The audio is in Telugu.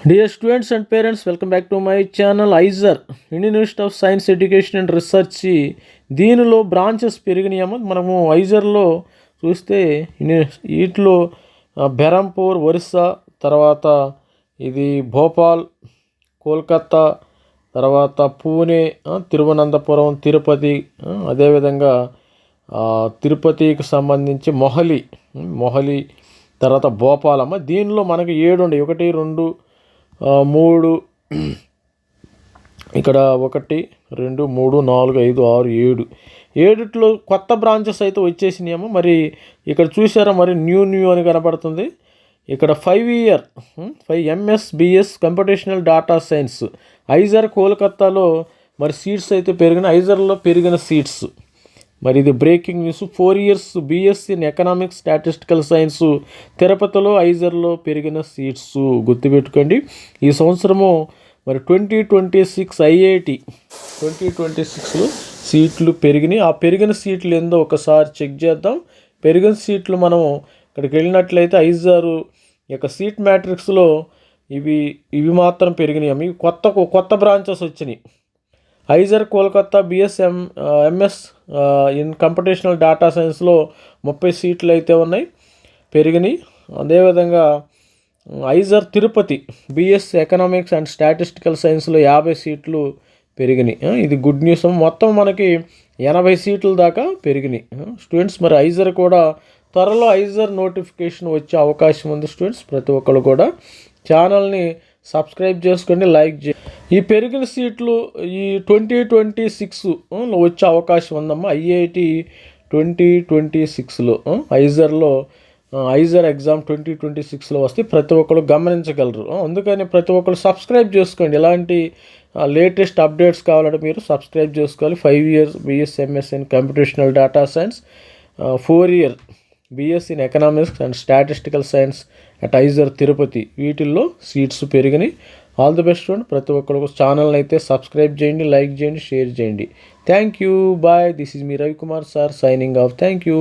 Dear students and parents welcome back to my channel IISER Indian institute of science education and research దీనిలో బ్రాంచెస్ పెరిగినాయేమో మనము ఐజర్లో చూస్తే వీటిలో బెరంపూర్ ఒరిస్సా తర్వాత ఇది భోపాల్ కోల్కత్తా తర్వాత పూణే తిరువనంతపురం తిరుపతి అదేవిధంగా తిరుపతికి సంబంధించి మొహలి మొహలి తర్వాత భోపాలమ్మ దీనిలో మనకి ఏడు ఉండే ఒకటి రెండు మూడు. ఇక్కడ ఒకటి రెండు మూడు నాలుగు ఐదు ఆరు ఏడు. ఏడిట్లో కొత్త బ్రాంచెస్ అయితే వచ్చేసినాయేమో. మరి ఇక్కడ చూసారా మరి న్యూ న్యూ అని కనపడుతుంది. ఇక్కడ five year five MS BS computational data science IISER కోల్కత్తాలో మరి సీట్స్ అయితే పెరిగిన ఐజర్లో పెరిగిన సీట్స్ మరి ఇది breaking news. Four years BSc in economics statistical science తిరుపతిలో ఐజర్లో పెరిగిన సీట్స్ గుర్తుపెట్టుకోండి. ఈ సంవత్సరము మరి twenty twenty six IIT twenty twenty సిక్స్లో సీట్లు పెరిగినాయి. ఆ పెరిగిన సీట్లు ఏందో ఒకసారి చెక్ చేద్దాం. పెరిగిన సీట్లు మనం ఇక్కడికి వెళ్ళినట్లయితే ఐజారు యొక్క సీట్ మ్యాట్రిక్స్లో ఇవి ఇవి మాత్రం పెరిగినాయి. అవి కొత్త కొత్త బ్రాంచెస్ వచ్చినాయి. IISER Kolkata B S M M S in computational data సైన్స్లో ముప్పై సీట్లు అయితే ఉన్నాయి పెరిగినాయి. అదేవిధంగా IISER Tirupati B S economics and statistical సైన్స్లో యాభై సీట్లు పెరిగినాయి. ఇది గుడ్ న్యూస్. మొత్తం మనకి ఎనభై సీట్ల దాకా పెరిగినాయి. స్టూడెంట్స్ మరి ఐజర్ కూడా త్వరలో ఐజర్ నోటిఫికేషన్ వచ్చే అవకాశం ఉంది స్టూడెంట్స్ ప్రతి ఒక్కరు కూడా. ఛానల్ని సబ్స్క్రైబ్ చేసుకోండి లైక్ చే ఈ పెరిగిన సీట్లు ఈ ట్వంటీ ట్వంటీ సిక్స్ వచ్చే అవకాశం ఉందమ్మా. ఐఐటి ట్వంటీ ట్వంటీ సిక్స్లో ఐజర్లో ఐజర్ ఎగ్జామ్ ట్వంటీ ట్వంటీ సిక్స్లో వస్తే ప్రతి ఒక్కరు గమనించగలరు. అందుకని ప్రతి ఒక్కరు సబ్స్క్రైబ్ చేసుకోండి. ఇలాంటి లేటెస్ట్ అప్డేట్స్ కావాలంటే మీరు సబ్స్క్రైబ్ చేసుకోవాలి. Five years B S M S in computational data science four year B S in economics and statistical science at IISER Tirupati. వీటిల్లో సీట్స్ పెరిగినాయి. ఆల్ ది బెస్ట్ ఫ్రెండ్ ప్రతి ఒక్కరు ఛానల్ అయితే సబ్స్క్రైబ్ చేయండి లైక్ చేయండి షేర్ చేయండి. Thank you bye this is me Ravikumar sir signing off thank you